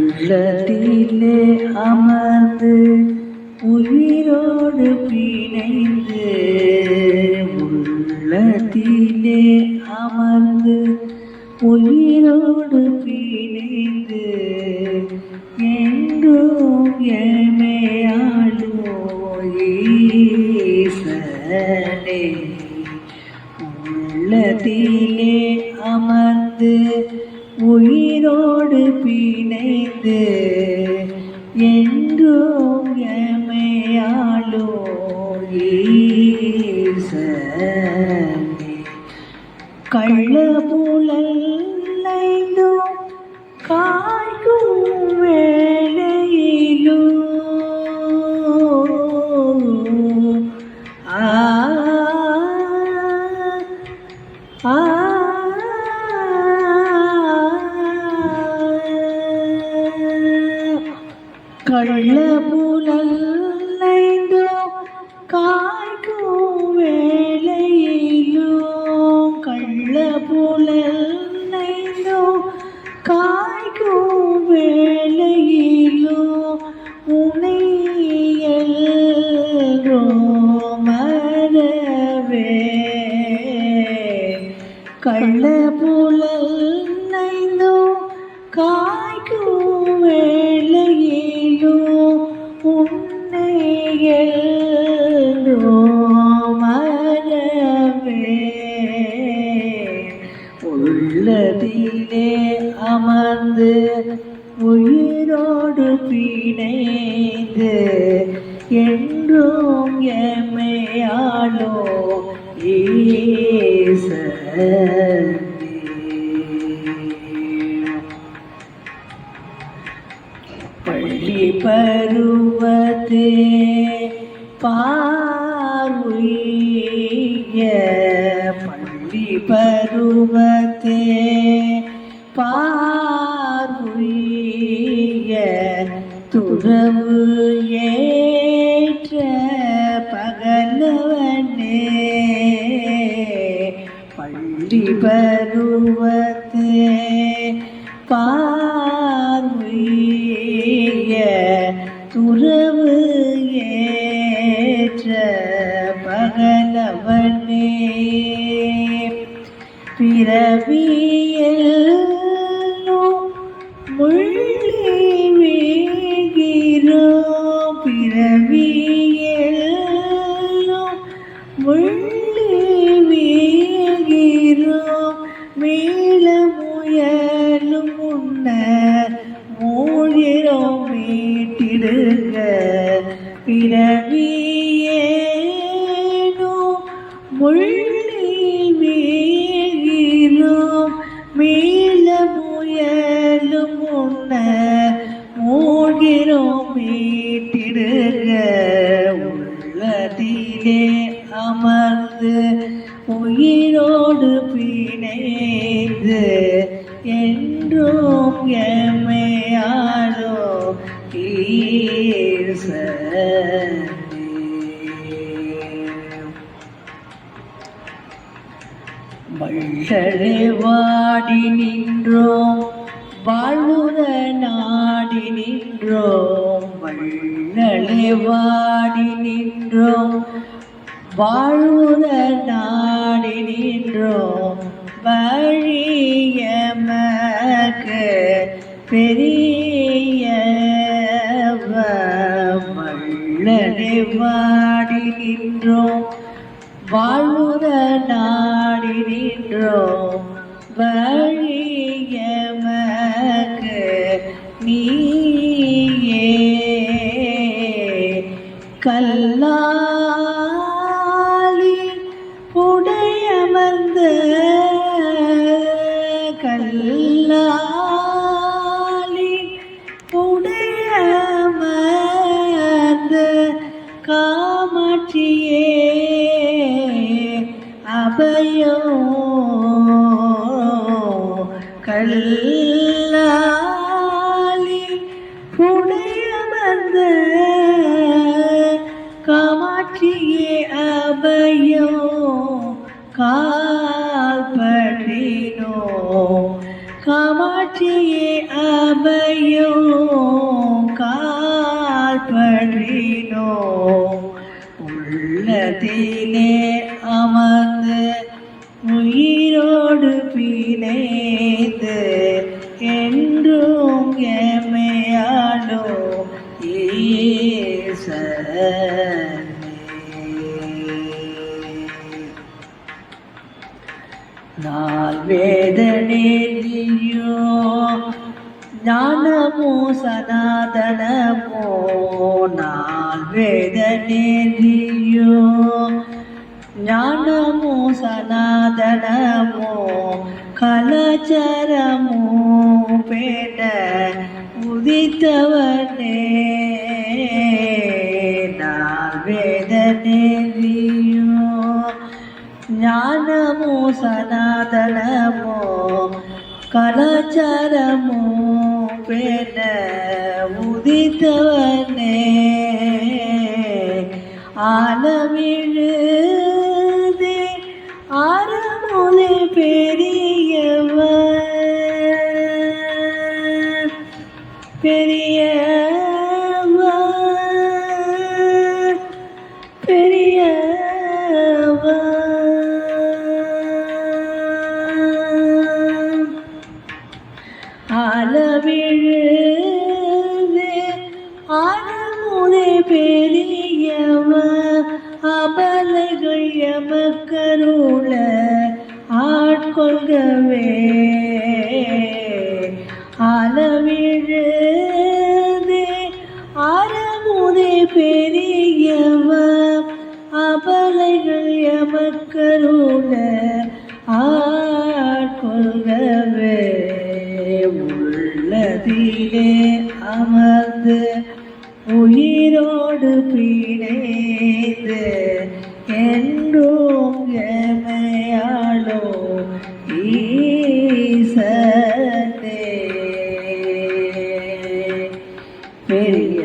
உள்ளத்திலே அமர்ந்து உயிரோடு பிணைந்து உள்ளத்திலே அமர்ந்து உயிரோடு பிணைந்து எங்கும் எமையாளோ உள்ளத்திலே அமர்ந்து உயிரோடு பிணைந்து என்றும் எமையாளோ ஈசனே கள்ள புலல்லைந்தோ காய்க்கும் கள்ள புலல் நைந்தோ காய்க்கும் வேளையிலோ உன்னையல்ரோ மரவே உள்ளதிலே அமர்ந்து உயிரோடு பிணைந்து என்றும் எம்மையாளோ ஏ பள்ளி பருவத்தே பார்வைய பள்ளி பருவத்தே பார்வைய துறவ பள்ளி பருவத்தே பார்வைய துறவு ஏற்ற பகலவனே பிறவியில் முள்ளி வீகிறோம் பிறவியில் முள்ளி அமர்ந்து உயிரோடு பிணைந்து என்றும் எம்மையாளோ ஈசனே. வள்ளலே வாடி நின்றோம் வாழ்வுற நாடி நின்றோம். வள்ளலே வாடி நின்றோம் வாழ்வுதல் நாடி நின்றோம் வழியமக்கு பெரிய வள்ளலே வாடி நின்றோம் வாழ்வுதல் நாடி நின்றோம் வழியமக்கு நீயே. கல்லா கல்லாலி புடையமர்ந்த காமாட்சியே அபயோ கால்பற்றினோ. காமாட்சியே அபயோ கால்பற்றினோ. உள்ளதிலே அமர்ந்து நாள் வேதனையோ ஞானமோ சனாதனமோ நாள் வேதனையோ ஞானமோ சனாதனமோ கலாச்சாரமோ பேட உதித்தவனே. கலாச்சாரமோ பெற உதித்தவனே. ஆலமிழு ஆனமுனை பெரியவ அபலைகள் எமக்கருள ஆட்கொள்கவே. அளவிழுதே ஆரமுதே பெரியவ அபலைகள் எமக்கருள ஆட்கொள்கவே. உள்ளதிலே அமர்ந்து உயிரோடு பிணைந்து என்றும் எமையாளோ ஈசனே. பெரிய